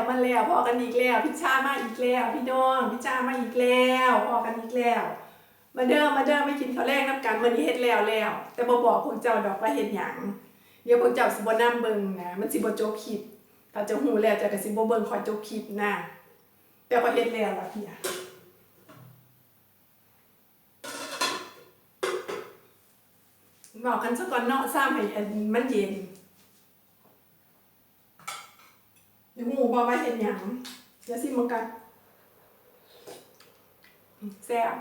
ล้วมาแล้วพอกันอีกแล้ว พิชชามาอีกแล้ว พี่น้องพิชชามาอีกแล้วพอกันอีกแล้ว มาเด้อมาเด้อไม่กินข้าวแรกน้ำกันมื้อนี้เฮ็ดแล้วแล้ว แต่บ่บอกพวกเจ้าดอกว่าเฮ็ดหยังเดี๋ยวพวกเจ้าสิบ่นำเบิ่งนะมันสิบ่จบคลิปถ้าเจะฮู้แล้วเจะก็สิบ่เบิ่งขอยจบคลิปนะแต่ว่าเฮ็ดแล้วล่ะพี่อะบอกกันซะก่อนเนาะซ้ำให้มันเย็น หมูบอกว่าเห็นหยังเดี๋ยวสิมันกันแซ่บ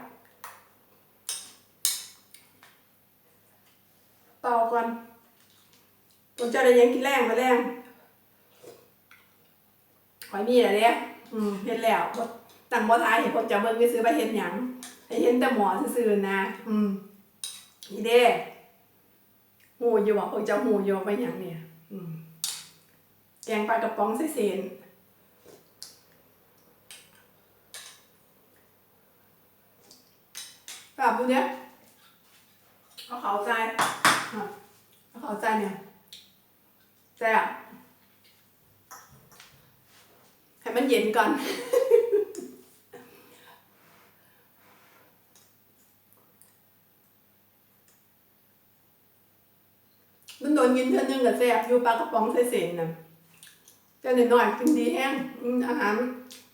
ต่อก่อนผมจะได้ยังกินแรงมาแรงขอยมีอะไรเนี่ยอืมเห็นแล้วบ่ตั้งบ่ทายเห็นพวกเจะเบิ่งไปซื้อไปเห็นหยังให้เห็นแต่หมอซื่อๆนะ อืมนี่เด้หูอยู่บ่พวกเจ้าหูอยู่ไปหยังเนี่ย อืม แกงปลากระป๋องใส่เศษกลับดูเนี้ยเอาเขาใจเอาเขาใจเนี่ยแซ่บให้มันเย็นก่อนมันโดนกินเท่านึงกับแซ่บอยู่ปลากระป๋องใส่เศษน่ะ เจะหน่อยๆกินดีแห้งอาหาร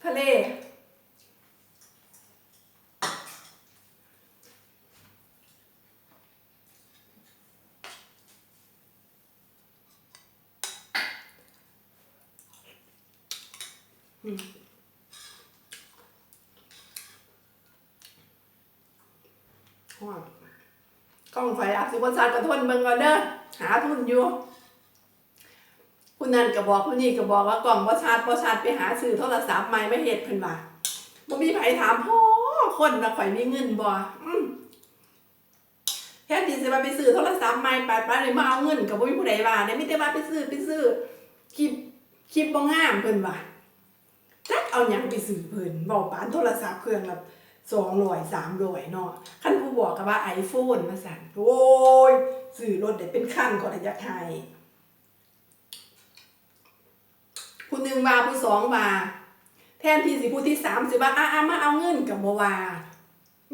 ทะเลอืมกล้องไฟอาจสิบวันซาดกระทนเบิ่งก่อนเด้อหาทุนอยู่ ผู้นั้นก็บอกผู้นี้ก็บอกว่ากล่องบ่ชาร์จบ่ชาร์จไปหาซื้อโทรศัพท์ใหม่มาเฮ็ดเพิ่นว่าบ่มีไผถามพ่อคนว่าข่อยมีเงินบ่อแทนที่สิว่าไปซื้อโทรศัพท์ใหม่ไปไปเลยมาเอาเงินก็บ่มีผู้ใดว่าได้มีแต่ว่าไปซื้อไปซื้อคลิปคลิปบ่งามเพิ่นว่าจักเอาหยังไปซื้อเพิ่นเว้าปานโทรศัพท์เครื่องละ200 300เนาะคันผู้บอกก็ว่า iPhone มาสั่นโอ้ยซื้อรถได้เป็นคันก็ได้อยากให้ ผู้หนึ่งว่าผู้สองว่าแทนที่สิผู้ที่สามสิว่าอะอะมาเอาเงินกับบ่ว่า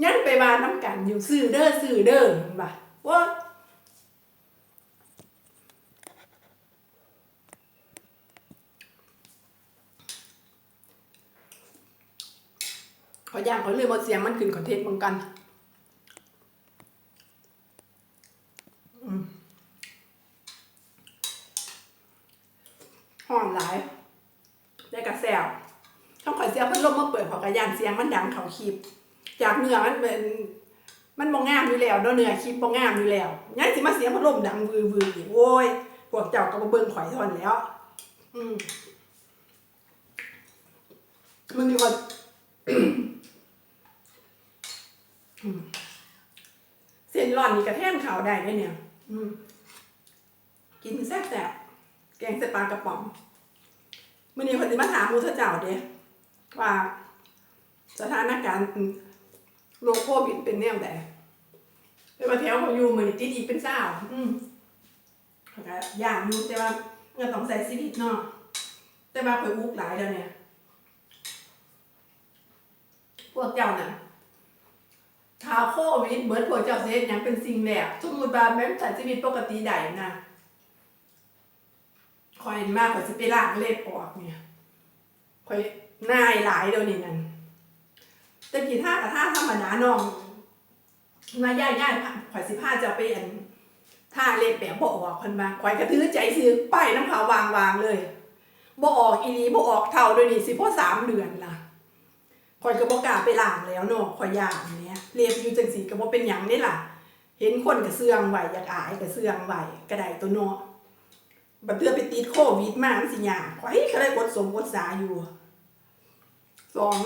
ยันไปว่าน้ำกันอยู่ซื้อเด้อซื้อเด้อบ่ว่าขอย่างเขาเลยหมดเสียงมันขึ้นคอนเทนต์เหมือนกันอืมหอมหลาย ได้กระแซวต้องข่อยเสียงพัดลมมาเปิดเพอกระยามเขาคลิป จากเนื้อมันเป็นมันบ่งามอยู่แล้วเนาะเนื้อคลิปบ่งามอยู่แล้วยังสิมาเสียงพัดลมดังวือวืออีกโว้ยพวกเจ้าก็บ่เบิ่งข่อยทอนแล้ว อืมมันนี่ว่าเส้นร้อนนี่กระแทนขาวได้เด้เนี่ยกินแซ่บๆแกงใส่ปลากระป๋องมื่อนี้คนจะมาถามมูเธอเจ้าเด้ว่า สถานการณ์โรคโควิดเป็นแนวใดเป็นมาแถวเขาอยู่เหมือนี้ติดอีกเป็นเจ้าอืมเขาก็ย่างอยู่แต่ว่าเงินต้องใส่ชีวิตเนาะแต่ว่าข่อยอุกหลายแล้วเนี่ย พวกเจ้าน่ะถ้าโควิดเบิดพวกเจ้าเสียหยังเป็นสิ่งแรกสมมติว่าแม่นใช้ชีวิตปกติได้นะคอยมากกว่าสิไปล้างเล็บออกเนี่ยคอยนายหลายเดี๋ยวนี้นั่น แต่กี่ท่ากับท่าธรรมดาน้องมาย่ายย่ายข่อยสิผ้าจะไปอันท่าเล็บแบบบ่ออกคนมาข่อยกระทือใจซื้อป้ายน้ำขาววางวางเลยบ่ออกอีนีบ่ออกเท่าเดี๋ยวนี้สิพ่อสามเดือนล่ะข่อยก็บ่กล้าไปล้างแล้วเนาะข่อยยานเนี้ยเล็บอยู่จังสีก็บ่เป็นหยังนี่ล่ะ เห็นคนกับเสื่องไหวอยากอายกับเสื่องไหวกระไดตัวเนาะบัดเทือไปติดโควิดมามันสิยากไว้เขาได้กดสมกดสาอยู่สอง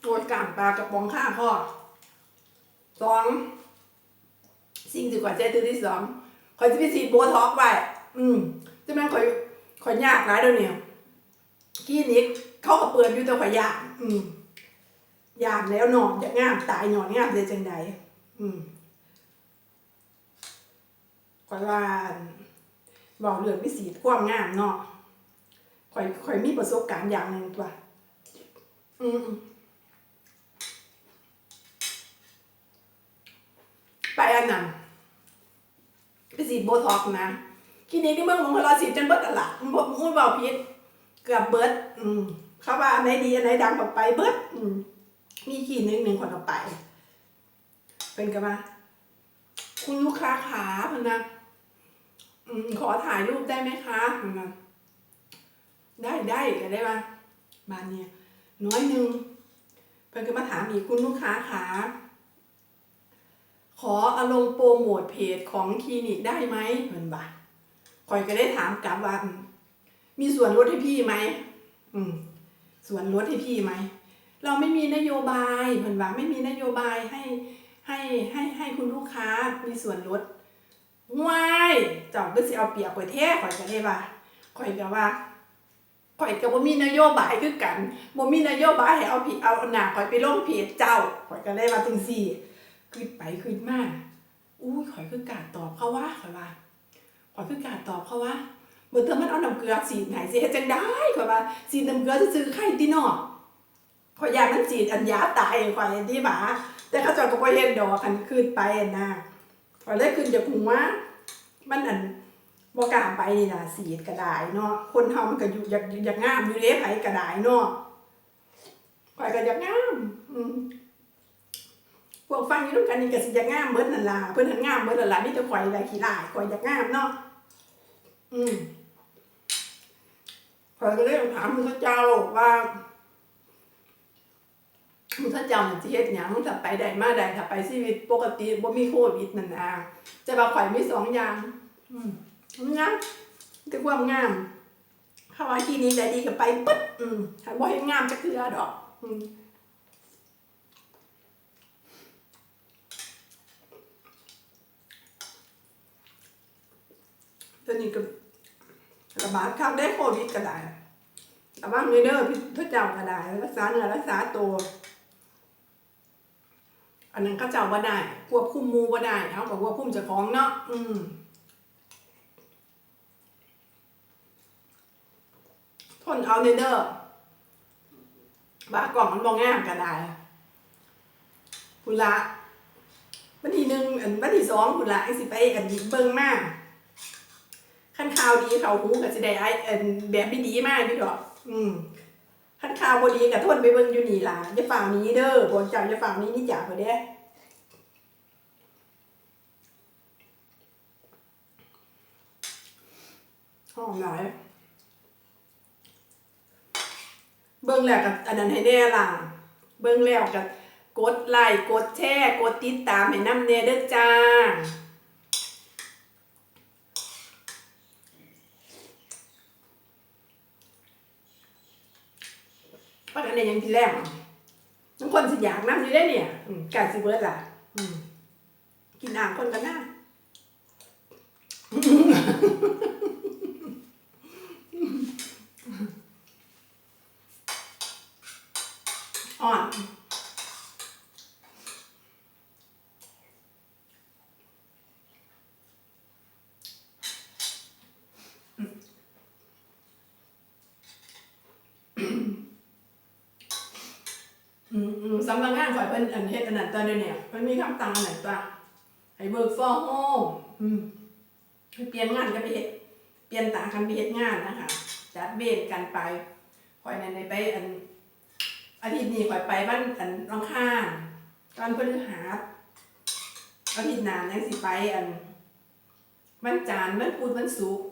โดนกลาง ปลากระป๋องข้าพ่อสองสิ่งที่กว่าใจตัวที่สองคอยจะไปฉีดโบท็อกไว้อืมจะแม่นคอยคอยยากหลายเดี๋ยวนี้คลินิกเขาก็เปิดอยู่แต่คอยยาก อืมยากแล้วนอนอยากงามตายหนอนงามเลยจังใดอืมข่อยว่าบอกเรื่องพิสีความงามเนาะข่อยข่อยมีประสบการณ์อย่างหนึ่งตัวอืมไป อันนั้นไปสีดโบท็อกนะคลินิกที่เมืองหลวงพระราสีดจนเบิดอะละบ่พูดเบาพิษเกือบเบิดอืมเขาว่าอันไหนดีอันไหนดังก็ไปเบิดอืมมีขีดหนึ่งหนึ่งคนก็ไป เป็นกันมาคุณลูกค้าขาพนนะอืมขอถ่ายรูปได้ไหมคะพนะได้ได้ก็ได้ป่ะบ้านเนี่ยน้อยหนึ่งเพิ่นก็มาถามอีกคุณลูกค้าขา ขอเอาลงโปรโมทเพจของคลินิกได้ไหมเพิ่นบ่าคอยก็ได้ถามกลับว่ามมีส่วนลดให้พี่ไหมอืมส่วนลดให้พี่ไหม เราไม่มีนโยบายเพิ่นว่าไม่มีนโยบายให้ให้ให้ให้คุณลูกค้ามีส่วนลดว้ายเจ้าก็สิเอาเปรียบข่อยแท้ข่อยก็ได้ว่าข่อยก็ว่าข่อยก็บ่มีนโยบายคือกันบ่มีนโยบายให้เอาผิดเอาหน้าข่อยไปลงเพจเจ้าข่อยก็ได้ว่าจังซี่ คิดไปคิดมาอุ้ยข่อยคือกล้าตอบเขาว่าข่อยว่าข่อยคือกล้าตอบเขาว่าเมื่อเธอมันเอาน้ำเกลือสีไหนสิเฮ็ดจังได้ข่อยว่าสีน้ำเกลือจะซื่อไข่ติเนาะข่อยยากมันสีดอันยาตายข่อยที่หมาแต่เขาจอดก็บ่เห็นดอกอันขึ้นไปอันน่ะพอได้ขึ้นจากหัวมันอันบ่กล้าไปนี่ล่ะสีดกระดายเนาะคนเฮามันก็อยู่อยากอยากงามอยู่เด้ไผกระดายเนาะข่อยก็อยากงาม อืม วกฟังอยู่นำกันนี่ก็สิอยากงามเบิดนั่นล่ะเพิ่นหันงามเบิดนั่นล่ะมีแต่ข่อยได้ขี้ลายข่อยอยากงามเนาะอืมข่อยก็เลยถามพระเจ้าว่ามึงถ้าจำมันสิเฮ็ดหยังถ้าไปได้มาได้ถ้าไปชีวิตปกติบ่มีโควิดนั่นนะจะว่าข่อยมีสองอย่าง อืมงามแต่ความงามถ้าว่าที่นี้ได้ดีก็ไปปึ๊ดอืมถ้าบ่เห็นงามจักเทื่อดอก อืม ตอนนี้ก็ระบาดเข้าได้โควิดก็ได้ระวังเด้อพี่เจ้าก็ได้รักษาเนื้อรักษาตัวอันนั้นเขาเจ้าว่าได้ควบคุมมูว่าได้เขากับควบคุมเจ้าของเนาะอืมทนเอาเนเด้อบ้ากล่องมันมองง่ามก็ได้คุณละวันที่หนึ่งอันวันที่สองคุณละไอ้สิไปอันนี้เบิ่งมาก ขั้นข่าวดีเขาหูกับสิได้ไอ้อันแบบไม่ดีมากพี่ดอก อืมขั้นข่าวบดีกับทนไปเบิ่งอยู่นี่ล่ะอย่าฝ่านี้เด้อบอกเจ้าอย่าฝ่านี้นี่จ่าเพื่อเด้หอมหลายเบิ่งแล้วกับอันนั้นให้แน่ล่ะ เบิ่งแล้วกับกดไลค์กดแชร์กดติดตามให้น้ำเนเด้อจ้า ว่าอันเนี่ยยังกินแรงน้ำคนสิอยากน้ำอยู่ได้เนี่ยไก่สิเบิร์ดล่ะกินอ่างคนกันหน้าอ่อนอืมอืมสำนักงานข่ อยเพิ่นอันเฮ็ดอันนั้นตอนเดียเนี่ยเพิ่นมีคำตังอันนั้นตัวให้ work for home อืมเปลี่ยนงานก็ไปเฮ็ดเปลี่ยนต่างกันไปเฮ็ดงานนะคะจัดเวรกันไปข่อยในั่นไปอันอาทิตย์นี้ข่อยไปบ้านอันรังค่าตอนพฤหัสอาทิตย์หน้ายังสิไปอันวันจันทร์วันพุธวันศุกร์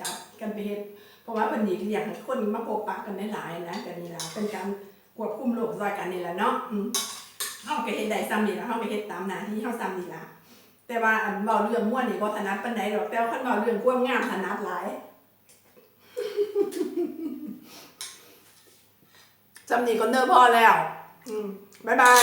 จัดกันไปเฮ็ดเพราะว่าเพิ่นนี่อยากให้คนมาพบปะกันหลายๆนะกันนี่ล่ะเป็นการ ควบคุมโรคซอยกันนี่แหละเนาะอืมเฮาก็เฮ็ดได้ซ้ำนี่ล่ะเฮาไปเฮ็ดตามหน้าที่เฮาซ้ำนี่ล่ะแต่ว่าอันเว้าเรื่องม่วนนี่บ่ถนัดปานใดดอกแต่ว่าคันเว้าเรื่องความงามถนัดหลายจำนี่ก็เนอร์พอแล้ว อืมบ๊ายบาย